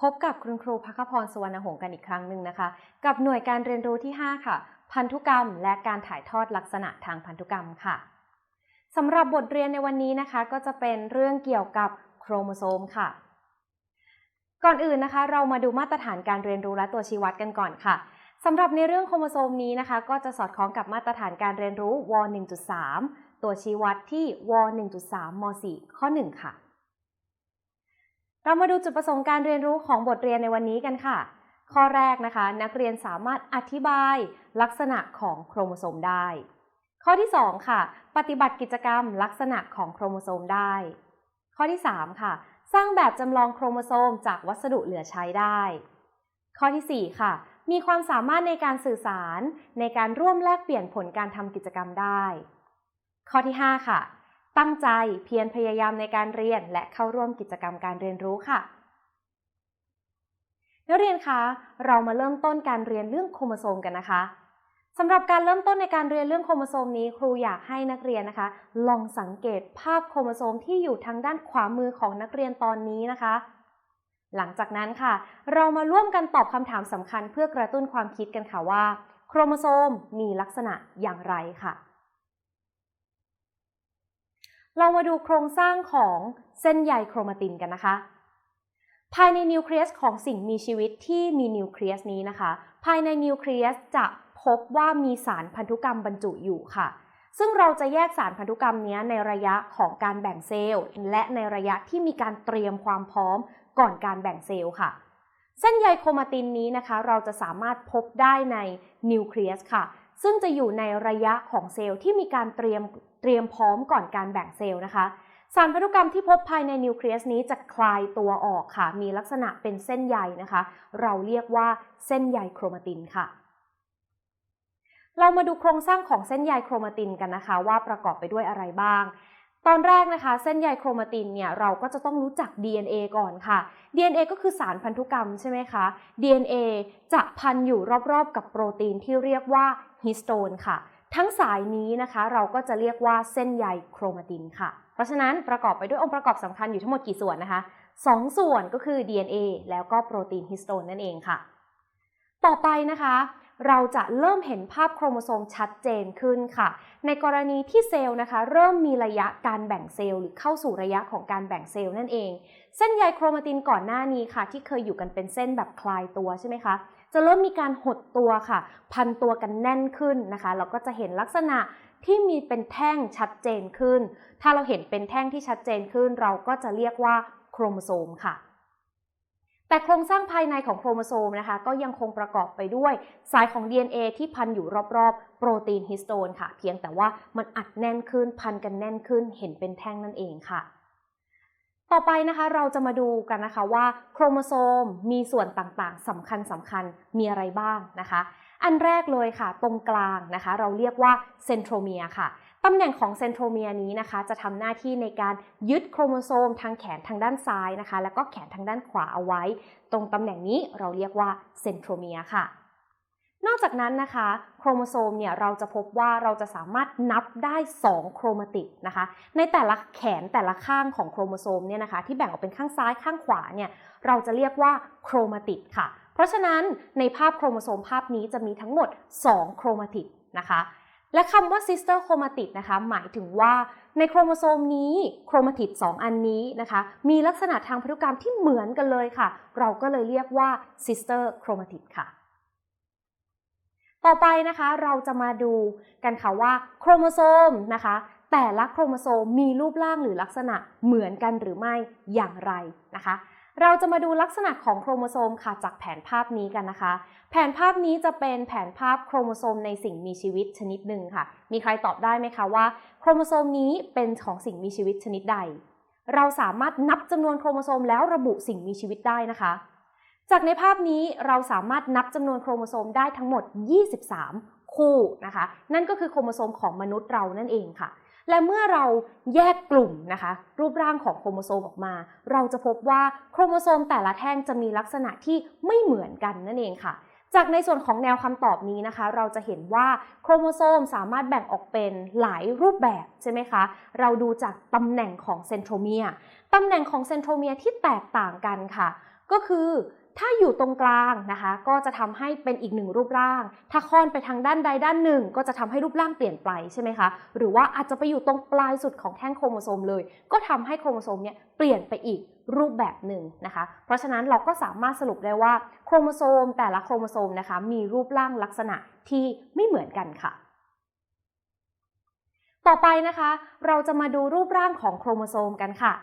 พบกับคุณครูพักพรสุวรรณหงส์กันอีกครั้งหนึ่งนะคะ กับหน่วยการเรียนรู้ที่ 5 ค่ะ พันธุกรรม และการถ่ายทอดลักษณะทางพันธุกรรมค่ะสำหรับบทเรียนในวันนี้นะคะ ก็จะเป็นเรื่องเกี่ยวกับโครโมโซมค่ะ ก่อนอื่นนะคะ เรามาดูมาตรฐานการเรียนรู้และตัวชี้วัดกันก่อนค่ะสำหรับในเรื่องโครโมโซมนี้นะคะ ก็จะสอดคล้องกับมาตรฐานการเรียนรู้ว 1.3 ตัวชี้วัดที่ว 1.3 ม 4 ข้อ 1 ค่ะ เรามาดูจุดประสงค์การเรียนรู้ของบทเรียนในวันนี้กันค่ะ ข้อแรกนะคะ นักเรียนสามารถอธิบายลักษณะของโครโมโซมได้ ข้อที่ 2 ค่ะ ปฏิบัติกิจกรรมลักษณะของโครโมโซมได้ ข้อที่ 3 ค่ะ สร้างแบบจำลองโครโมโซมจากวัสดุเหลือใช้ได้ ข้อทีสี่4 ค่ะ มีความสามารถในการสื่อสารในการร่วมแลกเปลี่ยนผลการทำกิจกรรมได้ ข้อที่ 5 ค่ะ ตั้งใจเพียรพยายามในการเรียนและเข้าร่วมกิจกรรมการเรียนรู้ค่ะ นักเรียนคะเรามาเริ่มต้นการเรียนเรื่องโครโมโซมกันนะคะสำหรับการเริ่มต้นในการเรียนเรื่องโครโมโซมนี้ ครูอยากให้นักเรียนนะคะ ลองสังเกตภาพโครโมโซมที่อยู่ทางด้านขวามือของนักเรียนตอนนี้นะคะ หลังจากนั้นค่ะ เรามาร่วมกันตอบคำถามสำคัญเพื่อกระตุ้นความคิดกันค่ะว่า โครโมโซมมีลักษณะอย่างไรค่ะ เรามาดูโครงสร้างของเส้นใยโครมาตินกันนะคะ ภายในนิวเคลียสของสิ่งมีชีวิตที่มีนิวเคลียสนี้นะคะ ภายในนิวเคลียสจะพบว่ามีสารพันธุกรรมบรรจุอยู่ค่ะ ซึ่งเราจะแยกสารพันธุกรรมนี้ในระยะของการแบ่งเซลล์ และในระยะที่มีการเตรียมความพร้อมก่อนการแบ่งเซลล์ค่ะ เส้นใยโครมาตินนี้นะคะ เราจะสามารถพบได้ในนิวเคลียสค่ะ ซึ่งจะอยู่ในระยะของเซลล์ที่มีการเตรียม เตรียมพร้อมก่อนการแบ่งเซลล์นะคะ สารพันธุกรรมที่พบภายในนิวเคลียสนี้จะคลายตัวออกค่ะ มีลักษณะเป็นเส้นใยนะคะ เราเรียกว่าเส้นใยโครมาตินค่ะ เรามาดูโครงสร้างของเส้นใยโครมาตินกันนะคะ ว่าประกอบไปด้วยอะไรบ้างตอนแรกนะคะ เส้นใยโครมาตินเนี่ยเราก็จะต้องรู้จัก DNA ก่อนค่ะ DNA ก็คือสารพันธุกรรมใช่ไหมคะ DNA จะพันอยู่รอบๆกับโปรตีนที่เรียกว่าฮิสโตนค่ะ ทั้งสายนี้นะคะเราก็จะเรียกว่าเส้นใยโครมาตินค่ะ เพราะฉะนั้นประกอบไปด้วยองค์ประกอบสำคัญอยู่ทั้งหมดกี่ส่วนนะคะ 2 ส่วนก็คือ DNA แล้วก็โปรตีนฮิสโตนนั่นเองค่ะ ต่อไปนะคะ เราจะเริ่มเห็นภาพโครโมโซมชัดเจนขึ้นค่ะ ในกรณีที่เซลล์นะคะ เริ่มมีระยะการแบ่งเซลล์หรือเข้าสู่ระยะของการแบ่งเซลล์นั่นเอง เส้นใยโครมาตินก่อนหน้านี้ค่ะ ที่เคยอยู่กันเป็นเส้นแบบคลายตัวใช่ไหมคะ จะเริ่มมีการหดตัวค่ะ พันตัวกันแน่นขึ้นนะคะ เราก็จะเห็นลักษณะที่มีเป็นแท่งชัดเจนขึ้น ถ้าเราเห็นเป็นแท่งที่ชัดเจนขึ้น เราก็จะเรียกว่าโครโมโซมค่ะแต่โครงสร้างภายในของโครโมโซมนะคะ ก็ยังคงประกอบไปด้วย สายของ DNA ที่พันอยู่รอบๆ โปรตีนฮิสโตนค่ะ เพียงแต่ว่ามันอัดแน่นขึ้นพันกันแน่นขึ้นเห็นเป็นแท่งนั่นเองค่ะ ต่อไปนะคะเราจะมาดูกันนะคะว่าโครโมโซมมีส่วนต่างๆสำคัญสำคัญมีอะไรบ้างนะคะ อันแรกเลยค่ะ ตรงกลางนะคะ เราเรียกว่าเซนโทรเมียค่ะตำแหน่งของเซนโทรเมียนี้นะคะ จะทำหน้าที่ในการยึดโครโมโซมทางแขนทางด้านซ้ายนะคะ แล้วก็แขนทางด้านขวาเอาไว้ ตรงตำแหน่งนี้เราเรียกว่าเซนโทรเมียค่ะ นอกจากนั้นนะคะ โครโมโซมเนี่ยเราจะพบว่าเราจะสามารถนับได้ 2 โครมาติดนะคะ ในแต่ละแขนแต่ละข้างของโครโมโซมเนี่ยนะคะที่แบ่งออกเป็นข้างซ้ายข้างขวาเนี่ยเราจะเรียกว่าโครมาติดค่ะ เพราะฉะนั้นในภาพโครโมโซมภาพนี้จะมีทั้งหมด 2 โครมาติดนะคะและคำว่า sister chromatid นะคะ หมายถึงว่าในโครโมโซมนี้โครมาติด2 อันนี้นะคะ มีลักษณะทางพันธุกรรมที่เหมือนกันเลยค่ะ เราก็เลยเรียกว่า sister chromatid ค่ะ ต่อไปนะคะเราจะมาดูกันค่ะว่าโครโมโซมนะคะ แต่ละโครโมโซมมีรูปร่างหรือลักษณะเหมือนกันหรือไม่อย่างไรนะคะ เราจะมาดูลักษณะของโครโมโซมค่ะจากแผนภาพนี้กันนะคะ แผนภาพนี้จะเป็นแผนภาพโครโมโซมในสิ่งมีชีวิตชนิดหนึ่งค่ะ มีใครตอบได้ไหมคะว่า โครโมโซมนี้เป็นของสิ่งมีชีวิตชนิดใด เราสามารถนับจำนวนโครโมโซมแล้วระบุสิ่งมีชีวิตได้นะคะ จากในภาพนี้เราสามารถนับจำนวนโครโมโซมได้ทั้งหมด 23 คู่นะคะ นั่นก็คือโครโมโซมของมนุษย์เรานั่นเองค่ะ และเมื่อเราแยกกลุ่มนะคะ รูปร่างของโครโมโซมออกมา เราจะพบว่าโครโมโซมแต่ละแท่งจะมีลักษณะที่ไม่เหมือนกันนั่นเองค่ะจากในส่วนของแนวคำตอบนี้นะคะ เราจะเห็นว่าโครโมโซมสามารถแบ่งออกเป็นหลายรูปแบบใช่ไหมคะ เราดูจากตำแหน่งของเซนโทรเมียตำแหน่งของเซนโทรเมียที่แตกต่างกันค่ะ ก็คือ ถ้าอยู่ตรงกลางนะคะ ก็จะทำให้เป็นอีกหนึ่งรูปร่าง ถ้าค่อนไปทางด้านใดด้านหนึ่ง ก็จะทำให้รูปร่างเปลี่ยนไปใช่ไหมคะ หรือว่าอาจจะไปอยู่ตรงปลายสุดของแท่งโครโมโซมเลย ก็ทำให้โครโมโซมเนี่ยเปลี่ยนไปอีกรูปแบบหนึ่งนะคะ เพราะฉะนั้นเราก็สามารถสรุปได้ว่าโครโมโซมแต่ละโครโมโซมนะคะมีรูปร่างลักษณะที่ไม่เหมือนกันค่ะต่อไปนะคะ เราจะมาดูรูปร่างของโครโมโซมกันค่ะ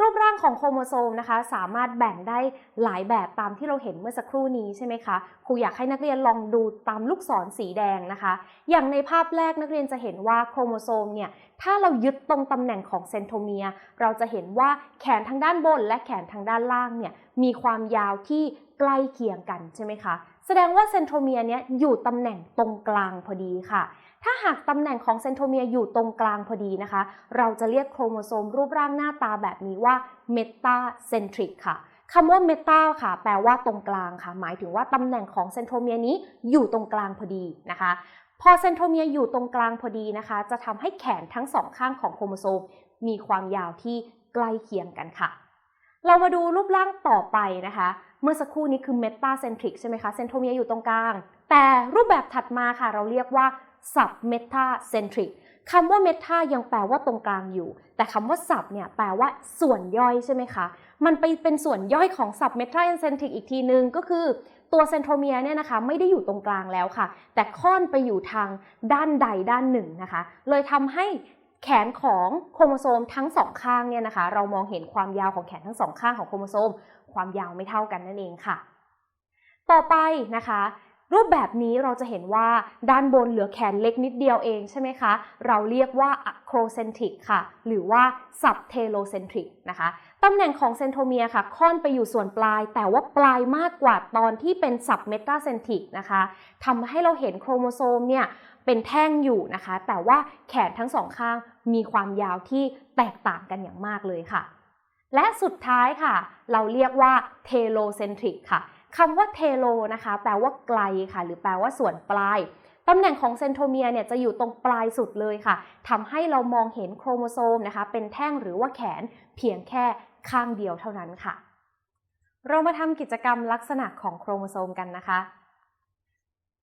รูปร่างของโครโมโซมนะคะ สามารถแบ่งได้หลายแบบตามที่เราเห็นเมื่อสักครู่นี้ใช่ไหมคะครูอยากให้นักเรียนลองดูตามลูกศรสีแดงนะคะ อย่างในภาพแรกนักเรียนจะเห็นว่าโครโมโซมเนี่ยถ้าเรายึดตรงตำแหน่งของเซนโทเมีย เราจะเห็นว่าแขนทางด้านบนและแขนทางด้านล่างเนี่ยมีความยาวที่ ใกล้เคียงกันใช่ไหมคะ แสดงว่าเซนโทเมียเนี้ยอยู่ตำแหน่งตรงกลางพอดีค่ะ ถ้าหากตำแหน่งของเซนโทเมียอยู่ตรงกลางพอดีนะคะ เราจะเรียกโครโมโซมรูปร่างหน้าตาแบบนี้ว่าเมตาเซนทริกค่ะคำว่าเมตาค่ะ แปลว่าตรงกลางค่ะ หมายถึงว่าตำแหน่งของเซนโทเมียนี้อยู่ตรงกลางพอดีนะคะพอเซนโทเมียอยู่ตรงกลางพอดีนะคะ จะทำให้แขนทั้งสองข้างของโครโมโซม มีความยาวที่ใกล้เคียงกันค่ะ เรามาดูรูปร่างต่อไปนะคะ เมื่อสักครู่นี้คือเมตาเซนทริกใช่ไหมคะเซนโทเมียอยู่ตรงกลาง แต่รูปแบบถัดมาค่ะเราเรียกว่า sub meta centric คำว่า meta ยังแปลว่าตรงกลางอยู่ แต่คำว่า sub เนี่ยแปลว่าส่วนย่อยใช่ไหมคะ มันไปเป็นส่วนย่อยของ sub meta centric อีกทีนึงก็คือตัวเซนโทเมียเนี่ยนะคะไม่ได้อยู่ตรงกลางแล้วค่ะ แต่ค่อนไปอยู่ทางด้านใดด้านหนึ่งนะคะ เลยทำให้แขนของโครโมโซมทั้งสองข้างเนี่ยนะคะ เรามองเห็นความยาวของแขนทั้งสองข้างของโครโมโซม ความยาวไม่เท่ากันนั่นเองค่ะ ต่อไปนะคะ รูปแบบนี้เราจะเห็นว่าด้านบนเหลือแขนเล็กนิดเดียวเองใช่ไหมคะ เราเรียกว่า acrocentric ค่ะ หรือว่า subtelocentric นะคะตำแหน่งของเซนโทเมียค่ะ ค่อนไปอยู่ส่วนปลาย แต่ว่าปลายมากกว่าตอนที่เป็น submetacentric นะคะทำให้เราเห็นโครโมโซมเนี่ยเป็นแท่งอยู่นะคะ แต่ว่าแขนทั้งสองข้างมีความยาวที่แตกต่างกันอย่างมากเลยค่ะ และสุดท้ายค่ะ เราเรียกว่า telocentric ค่ะคำว่าเทโลนะคะ แปลว่าไกลค่ะ หรือแปลว่าส่วนปลายตำแหน่งของเซนโทเมียเนี่ยจะอยู่ตรงปลายสุดเลยค่ะทำให้เรามองเห็นโครโมโซมนะคะ เป็นแท่งหรือว่าแขนเพียงแค่ข้างเดียวเท่านั้นค่ะ เรามาทำกิจกรรมลักษณะของโครโมโซมกันนะคะ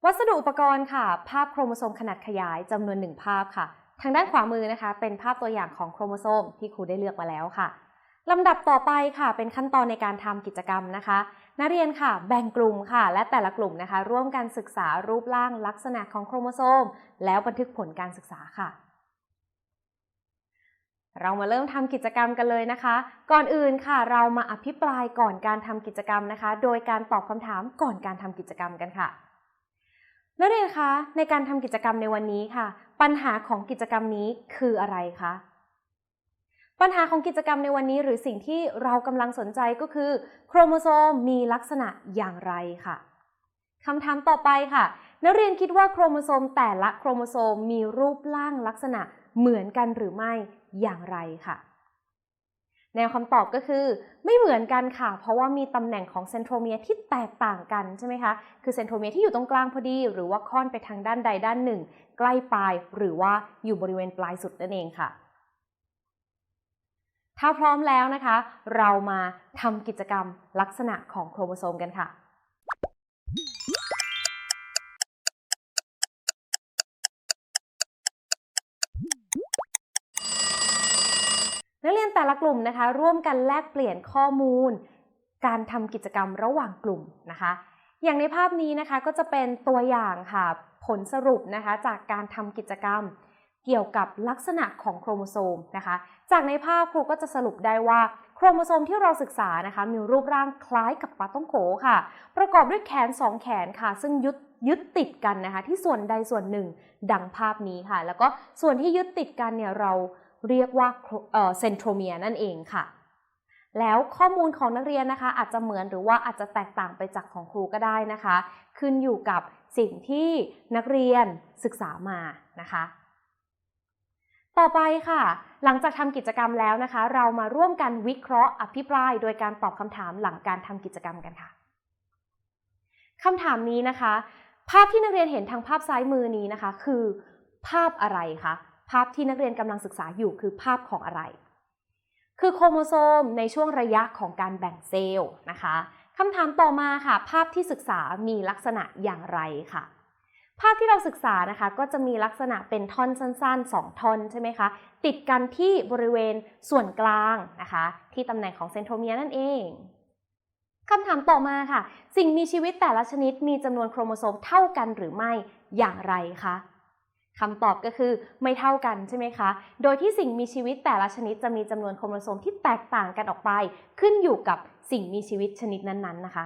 วัสดุอุปกรณ์ค่ะ ภาพโครโมโซมขนาดขยายจำนวนหนึ่งภาพค่ะ ทางด้านขวามือนะคะ เป็นภาพตัวอย่างของโครโมโซมที่ครูได้เลือกมาแล้วค่ะ ลำดับต่อไปค่ะ เป็นขั้นตอนในการทำกิจกรรมนะคะ นักเรียนค่ะ แบ่งกลุ่มค่ะ และแต่ละกลุ่มนะคะ ร่วมกันศึกษารูปร่างลักษณะของโครโมโซม แล้วบันทึกผลการศึกษาค่ะ เรามาเริ่มทำกิจกรรมกันเลยนะคะ ก่อนอื่นค่ะ เรามาอภิปรายก่อนการทำกิจกรรมนะคะ โดยการตอบคำถามก่อนการทำกิจกรรมกันค่ะนักเรียนคะในการทำกิจกรรมในวันนี้ค่ะ ปัญหาของกิจกรรมนี้คืออะไรคะ ปัญหาของกิจกรรมในวันนี้หรือสิ่งที่เรากำลังสนใจก็คือ โครโมโซมมีลักษณะอย่างไรค่ะคำถามต่อไปค่ะ นักเรียนคิดว่าโครโมโซมแต่ละโครโมโซมมีรูปร่างลักษณะเหมือนกันหรือไม่อย่างไรค่ะ แนวคำตอบก็คือ ไม่เหมือนกันค่ะ เพราะว่ามีตำแหน่งของเซนโทรเมียที่แตกต่างกันใช่ไหมคะ คือเซนโทรเมียที่อยู่ตรงกลางพอดี หรือว่าค่อนไปทางด้านใดด้านหนึ่ง ใกล้ปลายหรือว่าอยู่บริเวณปลายสุดนั่นเองค่ะ ถ้าพร้อมแล้วนะคะ เรามาทำกิจกรรมลักษณะของโครโมโซมกันค่ะ นักเรียนแต่ละกลุ่มนะคะ ร่วมกันแลกเปลี่ยนข้อมูล การทำกิจกรรมระหว่างกลุ่มนะคะ อย่างในภาพนี้นะคะก็จะเป็นตัวอย่างค่ะ ผลสรุปนะคะจากการทำกิจกรรม เกี่ยวกับลักษณะของโครโมโซมนะคะ จากในภาพครูก็จะสรุปได้ว่าโครโมโซมที่เราศึกษานะคะมีรูปร่างคล้ายกับปลาต้องโขค่ะ ประกอบด้วยแขน 2 แขนค่ะ ซึ่งยึดยึดติดกันนะคะ ที่ส่วนใดส่วนหนึ่งดังภาพนี้ค่ะ แล้วก็ส่วนที่ยึดติดกันเนี่ยเราเรียกว่าเซนโทรเมียนั่นเองค่ะ แล้วข้อมูลของนักเรียนนะคะ อาจจะเหมือนหรือว่าอาจจะแตกต่างไปจากของครูก็ได้นะคะ ขึ้นอยู่กับสิ่งที่นักเรียนศึกษามานะคะ ต่อไปค่ะ หลังจากทำกิจกรรมแล้วนะคะ เรามาร่วมกันวิเคราะห์อภิปราย โดยการตอบคำถามหลังการทำกิจกรรมกันค่ะคำถามนี้นะคะ ภาพที่นักเรียนเห็นทางภาพซ้ายมือนี้นะคะ คือ ภาพอะไรคะภาพที่นักเรียนกำลังศึกษาอยู่คือภาพของอะไร คือโครโมโซมในช่วงระยะของการแบ่งเซลล์นะคะคำถามต่อมาค่ะ ภาพที่ศึกษามีลักษณะอย่างไรค่ะ ภาพที่เราศึกษานะคะก็จะมีลักษณะเป็นท่อนสั้นๆ 2 ท่อนใช่ไหมคะ ติดกันที่บริเวณส่วนกลางนะคะ ที่ตำแหน่งของเซนโทรเมียนั่นเองคำถามต่อมาค่ะ สิ่งมีชีวิตแต่ละชนิดมีจำนวนโครโมโซมเท่ากันหรือไม่อย่างไรคะคำตอบก็คือไม่เท่ากันใช่ไหมคะ โดยที่สิ่งมีชีวิตแต่ละชนิดจะมีจำนวนโครโมโซมที่แตกต่างกันออกไป ขึ้นอยู่กับสิ่งมีชีวิตชนิดนั้นๆนะคะ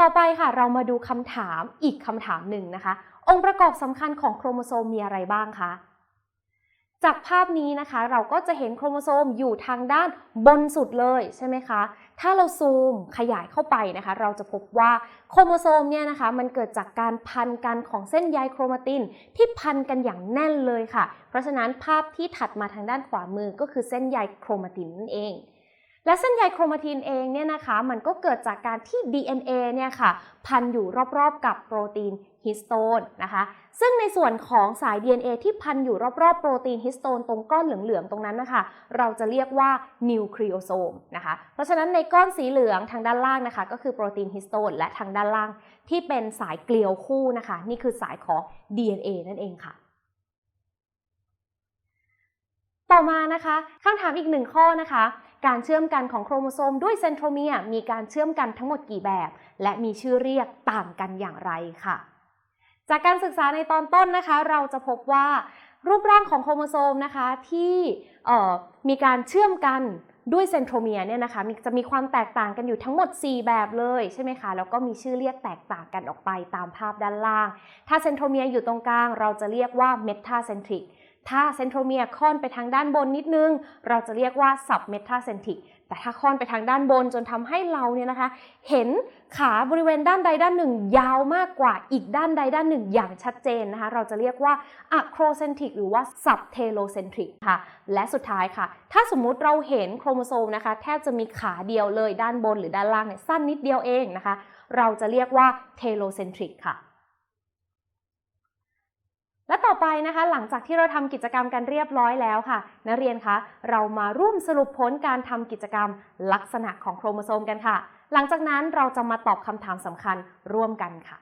ต่อไปค่ะเรามาดูคำถามอีกคำถามหนึ่งนะคะ องค์ประกอบสำคัญของโครโมโซมมีอะไรบ้างคะจากภาพนี้นะคะ เราก็จะเห็นโครโมโซมอยู่ทางด้านบนสุดเลยใช่ไหมคะ ถ้าเราซูมขยายเข้าไปนะคะ เราจะพบว่าโครโมโซมเนี่ยนะคะ มันเกิดจากการพันกันของเส้นใยโครมาตินที่พันกันอย่างแน่นเลยค่ะ เพราะฉะนั้นภาพที่ถัดมาทางด้านขวามือก็คือเส้นใยโครมาตินนั่นเอง และเส้นใยโครมาตินเองเนี่ยนะคะมันก็เกิดจากการที่ DNA เนี่ยค่ะพันอยู่รอบๆกับโปรตีนฮิสโตนนะคะซึ่งในส่วนของสาย DNA ที่พันอยู่รอบๆ โปรตีนฮิสโตนตรงก้อนเหลือง ๆ ตรงนั้นนะคะเราจะเรียกว่านิวคลีโอโซมนะคะเพราะฉะนั้นในก้อนสีเหลืองทางด้านล่างนะคะก็คือโปรตีนฮิสโตนและทางด้านล่างที่เป็นสายเกลียวคู่นะคะนี่คือสายของ DNA นั่นเองค่ะต่อมานะคะคำถามอีกหนึ่งข้อนะคะ การเชื่อมกันของโครโมโซมด้วยเซนโทรเมียมีการเชื่อมกันทั้งหมดกี่แบบ และมีชื่อเรียกต่างกันอย่างไรค่ะ จากการศึกษาในตอนต้นนะคะ เราจะพบว่ารูปร่างของโครโมโซมนะคะที่มีการเชื่อมกันด้วยเซนโทรเมียเนี่ยนะคะจะมีความแตกต่างกันอยู่ทั้งหมด 4 แบบเลยใช่ไหมคะแล้วก็มีชื่อเรียกแตกต่างกันออกไปตามภาพด้านล่าง ถ้าเซนโทรเมียอยู่ตรงกลาง เราจะเรียกว่าเมตาเซนทริก ถ้าเซนโทรเมียค่อนไปทางด้านบนนิดนึง เราจะเรียกว่าสับเมตาเซนทริกแต่ถ้าค่อนไปทางด้านบนจนทำให้เราเนี่ยนะคะ เห็นขาบริเวณด้านใดด้านหนึ่ง ยาวมากกว่าอีกด้านใดด้านหนึ่ง อย่างชัดเจนนะคะ เราจะเรียกว่าอะโครเซนทริกหรือว่าสับเทโลเซนทริกค่ะ และสุดท้ายค่ะ ถ้าสมมุติเราเห็นโครโมโซมนะคะ แทบจะมีขาเดียวเลยด้านบนหรือด้านล่างเนี่ยสั้นนิดเดียวเองนะคะ เราจะเรียกว่าเทโลเซนทริกค่ะ และต่อไปนะคะ หลังจากที่เราทำกิจกรรมกันเรียบร้อยแล้วค่ะ นักเรียนคะเรามาร่วมสรุปผลการทำกิจกรรม ลักษณะของโครโมโซมกันค่ะ หลังจากนั้นเราจะมาตอบคำถามสำคัญร่วมกันค่ะ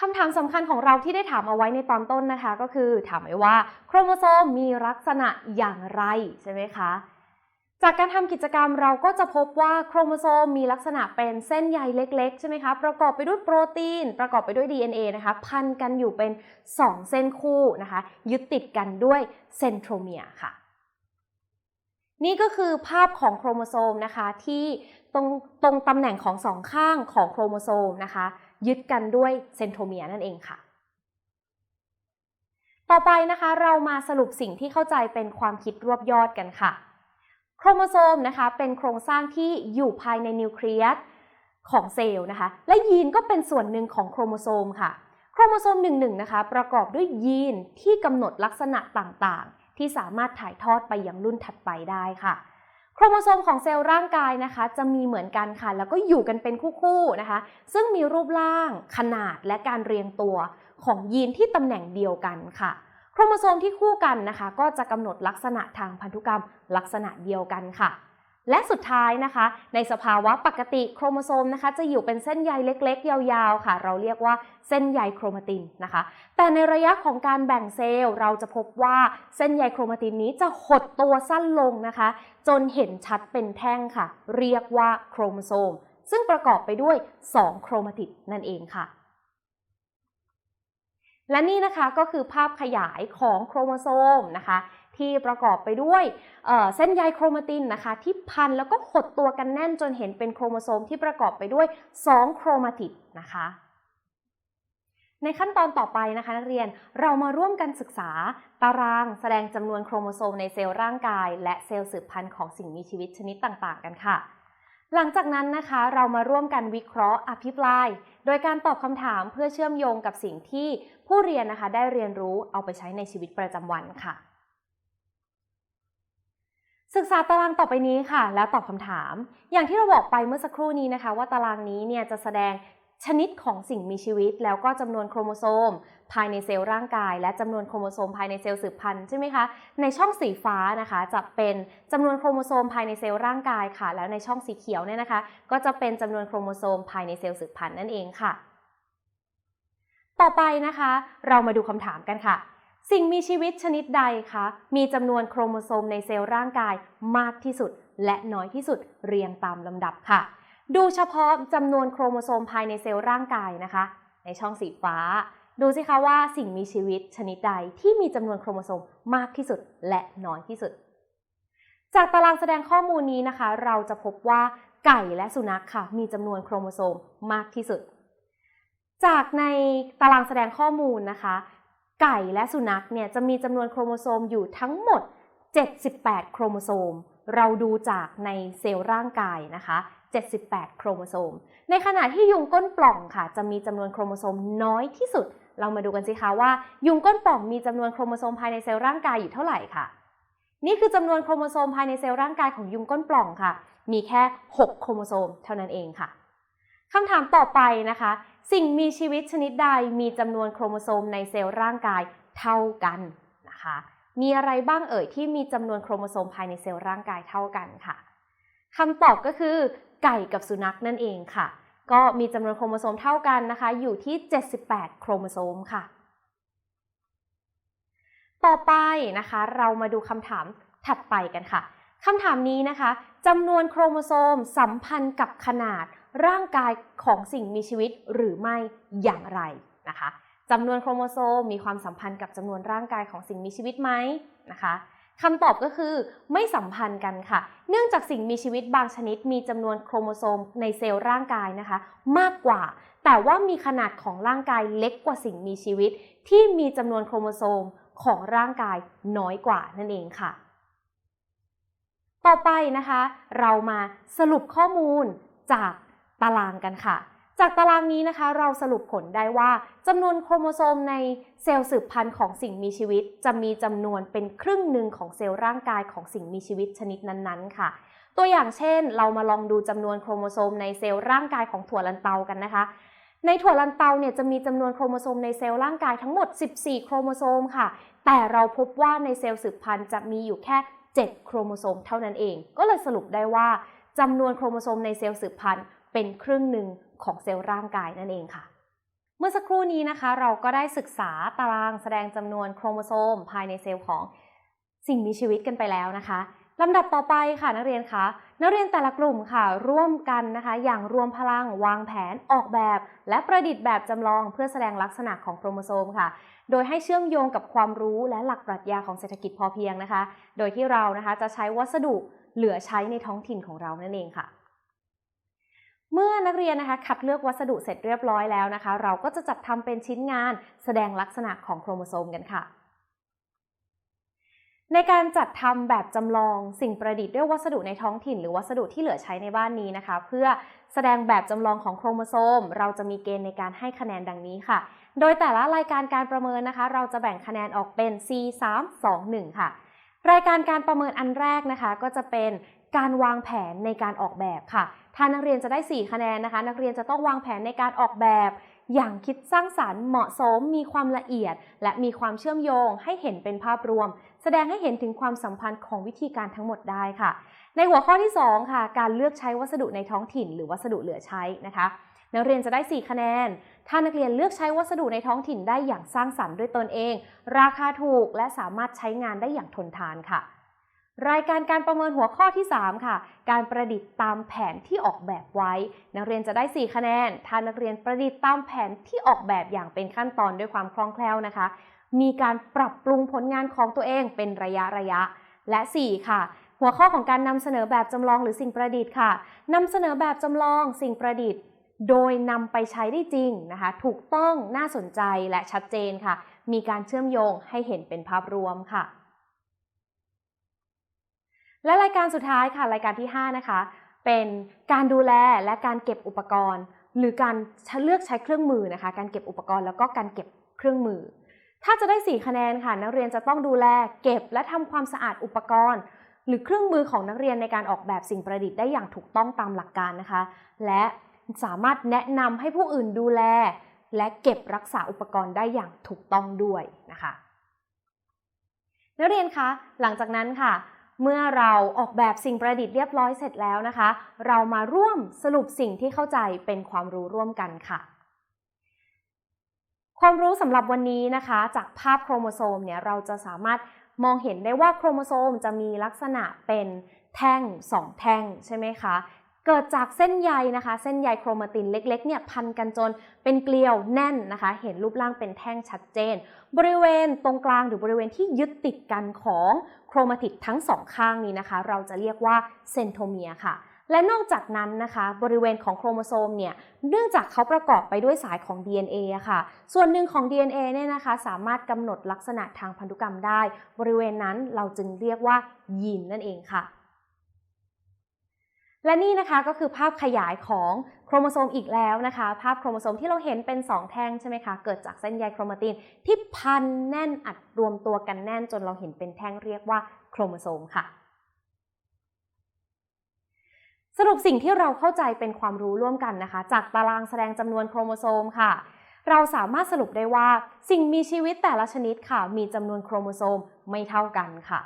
คำถามสำคัญของเราที่ได้ถามเอาไว้ในตอนต้นนะคะ ก็คือถามไว้ว่าโครโมโซมมีลักษณะอย่างไรใช่ไหมคะ จากการทำกิจกรรมเราก็จะพบว่าโครโมโซมมีลักษณะเป็นเส้นใยเล็กๆ ใช่ไหมคะ ประกอบไปด้วยโปรตีน ประกอบไปด้วย DNA นะคะ พันกันอยู่เป็น 2 เส้นคู่นะคะ ยึดติดกันด้วยเซนโทรเมียค่ะ นี่ก็คือภาพของโครโมโซมนะคะที่ตรงตรงตำแหน่งของสองข้างของโครโมโซมนะคะ ยึดกันด้วยเซนโทรเมียนั่นเองค่ะต่อไปนะคะเรามาสรุปสิ่งที่เข้าใจเป็นความคิดรวบยอดกันค่ะ โครโมโซมนะคะเป็นโครงสร้างที่อยู่ภายในนิวเคลียสของเซลล์นะคะ และยีนก็เป็นส่วนหนึ่งของโครโมโซมค่ะ โครโมโซมหนึ่งๆนะคะประกอบด้วยยีนที่กำหนดลักษณะต่างๆ ที่สามารถถ่ายทอดไปยังรุ่นถัดไปได้ค่ะ โครโมโซมของเซลล์ร่างกายนะคะ จะมีเหมือนกันค่ะ แล้วก็อยู่กันเป็นคู่ๆนะคะ ซึ่งมีรูปร่างขนาดและการเรียงตัวของยีนที่ตำแหน่งเดียวกันค่ะ รโมโซมที่คู่กันนะคะ ก็จะกำหนดลักษณะทางพันธุกรรมลักษณะเดียวกันค่ะ และสุดท้ายนะคะ ในสภาวะปกติโครโมโซมนะคะ จะอยู่เป็นเส้นใยเล็กๆ ยาวๆค่ะ เราเรียกว่าเส้นใยโครมาตินนะคะ แต่ในระยะของการแบ่งเซลล์เราจะพบว่าเส้นใยโครมาตินนี้จะหดตัวสั้นลงนะคะ จนเห็นชัดเป็นแท่งค่ะ เรียกว่าโครโมโซมซึ่งประกอบไปด้วย 2 โครมาติดนั่นเองค่ะ และนี่นะคะก็คือภาพขยายของโครโมโซมนะคะ ที่ประกอบไปด้วยเเส้นใยโครมาตินนะคะ ที่พันแล้วก็หดตัวกันแน่นจนเห็นเป็นโครโมโซมที่ประกอบไปด้วย 2 โครมาติดนะคะในขั้นตอนต่อไปนะคะนักเรียนเรามาร่วมกันศึกษา ตารางแสดงจำนวนโครโมโซมในเซลล์ร่างกาย และเซลล์สืบพันธุ์ของสิ่งมีชีวิตชนิดต่าง ๆ กันค่ะ หลังจากนั้นนะคะเรามาร่วมกันวิเคราะห์อภิปราย โดยการตอบคำถามเพื่อเชื่อมโยงกับสิ่งที่ผู้เรียนนะคะได้เรียนรู้เอาไปใช้ในชีวิตประจำวันค่ะ ศึกษาตารางต่อไปนี้ค่ะ แล้วตอบคำถาม อย่างที่เราบอกไปเมื่อสักครู่นี้นะคะ ว่าตารางนี้เนี่ยจะแสดง ชนิดของสิ่งมีชีวิต แล้วก็จำนวนโครโมโซม ภายในเซลล์ร่างกาย และจำนวนโครโมโซมภายในเซลล์สืบพันธุ์ใช่ไหมคะในช่องสีฟ้านะคะจะเป็นจำนวนโครโมโซมภายในเซลล์ร่างกายค่ะ แล้วในช่องสีเขียวเนี่ยนะคะ ก็จะเป็นจำนวนโครโมโซมภายในเซลล์สืบพันธุ์นั่นเองค่ะ ต่อไปนะคะ เรามาดูคำถามกันค่ะ สิ่งมีชีวิตชนิดใดคะมีจำนวนโครโมโซมในเซลล์ร่างกายมากที่สุด และน้อยที่สุดเรียงตามลำดับค่ะ ดูเฉพาะจำนวนโครโมโซมภายในเซลล์ร่างกายนะคะ ในช่องสีฟ้า ดูสิคะว่าสิ่งมีชีวิตชนิดใดที่มีจำนวนโครโมโซมมากที่สุดและน้อยที่สุด จากตารางแสดงข้อมูลนี้นะคะ เราจะพบว่าไก่และสุนัขค่ะ มีจำนวนโครโมโซมมากที่สุด จากในตารางแสดงข้อมูลนะคะ ไก่และสุนัขเนี่ยจะมีจำนวนโครโมโซมอยู่ทั้งหมด 78 โครโมโซม เราดูจากในเซลล์ร่างกายนะคะ 78 โครโมโซม ในขณะที่ยุงก้นปล่องค่ะ จะมีจำนวนโครโมโซมน้อยที่สุด เรามาดูกันสิคะว่า ยุงก้นปล่องมีจำนวนโครโมโซมภายในเซลล์ร่างกายอยู่เท่าไหร่ค่ะ นี่คือจำนวนโครโมโซมภายในเซลล์ร่างกายของยุงก้นปล่องค่ะ มีแค่ 6 โครโมโซมเท่านั้นเองค่ะคำถามต่อไปนะคะ สิ่งมีชีวิตชนิดใดมีจำนวนโครโมโซมในเซลล์ร่างกายเท่ากันนะคะ มีอะไรบ้างเอ่ยที่มีจำนวนโครโมโซมภายในเซลล์ร่างกายเท่ากันค่ะคำตอบก็คือ ไก่กับสุนัขนั่นเองค่ะ ก็มีจำนวนโครโมโซมเท่ากันนะคะ อยู่ที่ 78 โครโมโซมค่ะ ต่อไปนะคะ เรามาดูคำถามถัดไปกันค่ะคำถามนี้นะคะจำนวนโครโมโซมสัมพันธ์กับขนาดร่างกายของสิ่งมีชีวิตหรือไม่อย่างไรนะคะจำนวนโครโมโซมมีความสัมพันธ์กับจำนวนร่างกายของสิ่งมีชีวิตไหมนะคะ คำตอบก็คือไม่สัมพันธ์กันค่ะ เนื่องจากสิ่งมีชีวิตบางชนิด มีจำนวนโครโมโซมในเซลล์ร่างกายนะคะ มากกว่า แต่ว่ามีขนาดของร่างกายเล็กกว่าสิ่งมีชีวิต ที่มีจำนวนโครโมโซมของร่างกายน้อยกว่านั่นเองค่ะ ต่อไปนะคะ เรามาสรุปข้อมูลจากตารางกันค่ะ จากตารางนี้นะคะเราสรุปผลได้ว่าจำนวนโครโมโซมในเซลล์สืบพันธุ์ของสิ่งมีชีวิต จะมีจำนวนเป็นครึ่งหนึ่งของเซลล์ร่างกายของสิ่งมีชีวิตชนิดนั้นๆ ค่ะ ตัวอย่างเช่น เรามาลองดูจำนวนโครโมโซมในเซลล์ร่างกายของถั่วลันเตากันนะคะ ในถั่วลันเตาเนี่ยจะมีจำนวนโครโมโซมในเซลล์ร่างกายทั้งหมด 14 โครโมโซมค่ะ แต่เราพบว่าในเซลล์สืบพันธุ์จะมีอยู่แค่ 7 โครโมโซมเท่านั้นเอง ก็เลยสรุปได้ว่าจำนวนโครโมโซมในเซลล์สืบพันธุ์เป็นครึ่งหนึ่ง ของเซลล์ร่างกายนั่นเองค่ะ เมื่อสักครู่นี้นะคะ เราก็ได้ศึกษาตารางแสดงจำนวนโครโมโซม ภายในเซลล์ของสิ่งมีชีวิตกันไปแล้วนะคะลำดับต่อไปค่ะนักเรียนคะนักเรียนแต่ละกลุ่มค่ะ ร่วมกันนะคะ อย่างรวมพลังวางแผนออกแบบ และประดิษฐ์แบบจำลองเพื่อแสดงลักษณะของโครโมโซมค่ะ โดยให้เชื่อมโยงกับความรู้และหลักปรัชญาของเศรษฐกิจพอเพียงนะคะ โดยที่เรานะคะจะใช้วัสดุเหลือใช้ในท้องถิ่นของเรานั่นเองค่ะ เมื่อนักเรียนนะคะคัดเลือกวัสดุเสร็จเรียบร้อยแล้วนะคะ เราก็จะจัดทำเป็นชิ้นงานแสดงลักษณะของโครโมโซมกันค่ะ ในการจัดทำแบบจำลองสิ่งประดิษฐ์ด้วยวัสดุในท้องถิ่น หรือวัสดุที่เหลือใช้ในบ้านนี้นะคะ เพื่อแสดงแบบจำลองของโครโมโซม เราจะมีเกณฑ์ในการให้คะแนนดังนี้ค่ะ โดยแต่ละรายการการประเมินนะคะ เราจะแบ่งคะแนนออกเป็น C 3 2 1 ค่ะ รายการการประเมินอันแรกนะคะ ก็จะเป็นการวางแผนในการออกแบบค่ะ ถ้านักเรียนจะได้ 4 คะแนนนะคะ นักเรียนจะต้องวางแผนในการออกแบบ อย่างคิดสร้างสารรค์เหมาะสม มีความละเอียด และมีความเชื่อมโยง ให้เห็นเป็นภาพรวม แสดงให้เห็นถึงความสัมพันธ์ของวิธีการทั้งหมดได้ค่ะ ในหัวข้อที่ 2 ค่ะ การเลือกใช้วัสดุในท้องถิ่น หรือวัสดุเหลือใช้นะคะ นักเรียนจะได้ 4 คะแนน ถ้านักเรียนเลือกใช้วัสดุในท้องถิ่นได้อย่างสร้างสรรค์ด้วยตนเอง ราคาถูกและสามารถใช้งานได้อย่างทนทานค่ะ รายการการประเมินหัวข้อที่ 3 ค่ะ การประดิษฐ์ตามแผนที่ออกแบบไว้ นักเรียนจะได้ 4 คะแนน ถ้านักเรียนประดิษฐ์ตามแผนที่ออกแบบอย่างเป็นขั้นตอนด้วยความคล่องแคล่วนะคะ มีการปรับปรุงผลงานของตัวเองเป็นระยะระยะ และ 4 ค่ะ หัวข้อของการนำเสนอแบบจำลองหรือสิ่งประดิษฐ์ค่ะนำเสนอแบบจำลองสิ่งประดิษฐ์ โดยนำไปใช้ได้จริงนะคะ ถูกต้องน่าสนใจและชัดเจนค่ะ มีการเชื่อมโยงให้เห็นเป็นภาพรวมค่ะ และรายการสุดท้ายค่ะรายการที่ 5 นะคะ เป็นการดูแลและการเก็บอุปกรณ์ หรือการเลือกใช้เครื่องมือนะคะ การเก็บอุปกรณ์แล้วก็การเก็บเครื่องมือ ถ้าจะได้ 4 คะแนนค่ะ นักเรียนจะต้องดูแลเก็บและทำความสะอาดอุปกรณ์ หรือเครื่องมือของนักเรียนในการออกแบบสิ่งประดิษฐ์ได้อย่างถูกต้องตามหลักการนะคะ และสามารถแนะนำให้ผู้อื่นดูแล และเก็บรักษาอุปกรณ์ได้อย่างถูกต้องด้วยนะคะ นักเรียนคะหลังจากนั้นค่ะ เมื่อเราออกแบบสิ่งประดิษฐ์เรียบร้อยเสร็จแล้วนะคะ เรามาร่วมสรุปสิ่งที่เข้าใจเป็นความรู้ร่วมกันค่ะ ความรู้สำหรับวันนี้นะคะ จากภาพโครโมโซมเนี่ยเราจะสามารถมองเห็นได้ว่าโครโมโซมจะมีลักษณะเป็นแท่งสองแท่งใช่ไหมคะ เกิดจากเส้นใยนะคะ เส้นใยโครมาตินเล็กๆเนี่ยพันกันจนเป็นเกลียวแน่นนะคะ เห็นรูปร่างเป็นแท่งชัดเจน บริเวณตรงกลางหรือบริเวณที่ยึดติดกันของ โครมาติดทั้งสองข้างนี้นะคะ เราจะเรียกว่าเซนโทเมียค่ะ และนอกจากนั้นนะคะ บริเวณของโครโมโซมเนี่ยเนื่องจากเขาประกอบไปด้วยสายของ DNA อะค่ะ ส่วนหนึ่งของ DNA เนี่ยนะคะ สามารถกำหนดลักษณะทางพันธุกรรมได้ บริเวณนั้นเราจึงเรียกว่ายีนนั่นเองค่ะและนี่นะคะก็คือภาพขยายของ โครโมโซมอีกแล้วนะคะ ภาพโครโมโซมที่เราเห็นเป็น 2 แท่งใช่ไหมคะ เกิดจากเส้นใยโครมาตินที่พันแน่นอัดรวมตัวกันแน่นจนเราเห็นเป็นแท่งเรียกว่าโครโมโซมค่ะ สรุปสิ่งที่เราเข้าใจเป็นความรู้ร่วมกันนะคะ จากตารางแสดงจำนวนโครโมโซมค่ะ เราสามารถสรุปได้ว่า สิ่งมีชีวิตแต่ละชนิดค่ะ มีจำนวนโครโมโซมไม่เท่ากันค่ะ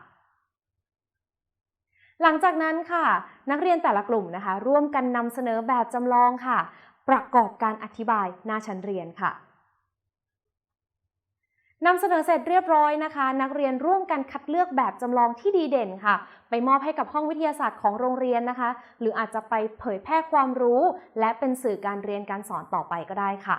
หลังจากนั้นค่ะ นักเรียนแต่ละกลุ่มนะคะ ร่วมกันนำเสนอแบบจำลองค่ะ ประกอบการอธิบายหน้าชั้นเรียนค่ะนำเสนอเสร็จเรียบร้อยนะคะ นักเรียนร่วมกันคัดเลือกแบบจำลองที่ดีเด่นค่ะ ไปมอบให้กับห้องวิทยาศาสตร์ของโรงเรียนนะคะ หรืออาจจะไปเผยแพร่ความรู้ และเป็นสื่อการเรียนการสอนต่อไปก็ได้ค่ะ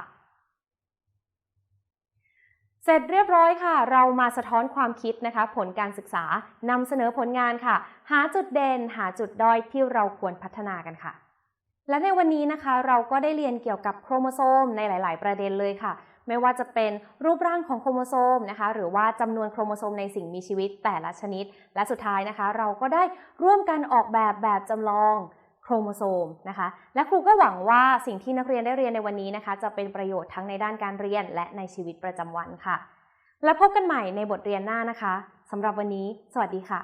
เสร็จเรียบร้อยค่ะ เรามาสะท้อนความคิดนะคะ ผลการศึกษานำเสนอผลงานค่ะ หาจุดเด่น หาจุดด้อยที่เราควรพัฒนากันค่ะ และในวันนี้นะคะ เราก็ได้เรียนเกี่ยวกับโครโมโซมในหลาย ๆ ประเด็นเลยค่ะ ไม่ว่าจะเป็นรูปร่างของโครโมโซมนะคะ หรือว่าจำนวนโครโมโซมในสิ่งมีชีวิตแต่ละชนิด และสุดท้ายนะคะ เราก็ได้ร่วมกันออกแบบแบบจำลอง โครโมโซมนะคะ และครูก็หวังว่าสิ่งที่นักเรียนได้เรียนในวันนี้นะคะ จะเป็นประโยชน์ทั้งในด้านการเรียนและในชีวิตประจำวันค่ะ และพบกันใหม่ในบทเรียนหน้านะคะสำหรับวันนี้ สวัสดีค่ะ